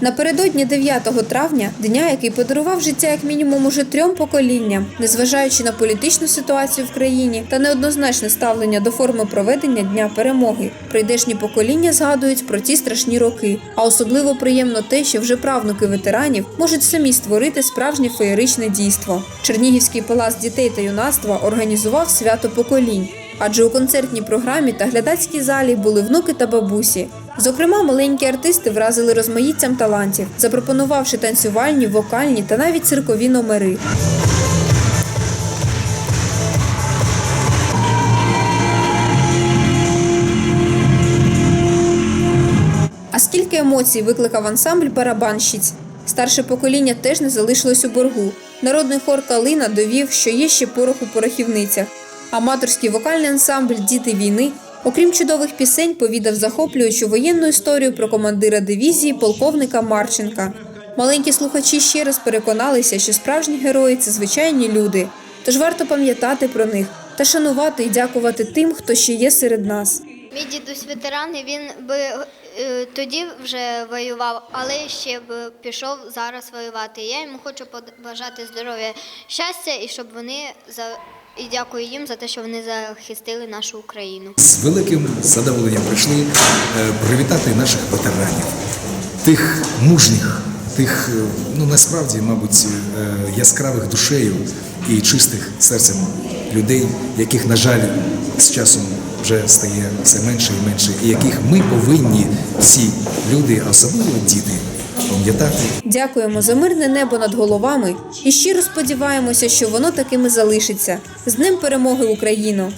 Напередодні 9 травня, дня, який подарував життя як мінімум уже трьом поколінням, незважаючи на політичну ситуацію в країні та неоднозначне ставлення до форми проведення Дня перемоги, прийдешні покоління згадують про ті страшні роки. А особливо приємно те, що вже правнуки ветеранів можуть самі створити справжнє феєричне дійство. Чернігівський палац дітей та юнацтва організував свято поколінь. Адже у концертній програмі та глядацькій залі були внуки та бабусі. Зокрема, маленькі артисти вразили розмаїттям талантів, запропонувавши танцювальні, вокальні та навіть циркові номери. А скільки емоцій викликав ансамбль барабанщиць? Старше покоління теж не залишилось у боргу. Народний хор Калина довів, що є ще порох у порохівницях. Аматорський вокальний ансамбль Діти війни, окрім чудових пісень, повідав захоплюючу воєнну історію про командира дивізії полковника Марченка. Маленькі слухачі ще раз переконалися, що справжні герої це звичайні люди. Тож варто пам'ятати про них та шанувати і дякувати тим, хто ще є серед нас. Мій дідусь ветеран, він би е, тоді вже воював, але ще б пішов зараз воювати. Я йому хочу побажати здоров'я, щастя і щоб вони за і дякую їм за те, що вони захистили нашу Україну. З великим задоволенням прийшли е, привітати наших ветеранів, тих мужніх, тих, е, ну насправді, мабуть, яскравих душею і чистих серцем людей, яких, на жаль, з часом вже стає все менше і менше, і яких ми повинні всі люди, а особливо діти, пам'ятати Дякуємо за мирне небо над головами і щиро сподіваємося, що воно такими залишиться. З ним перемоги Україну!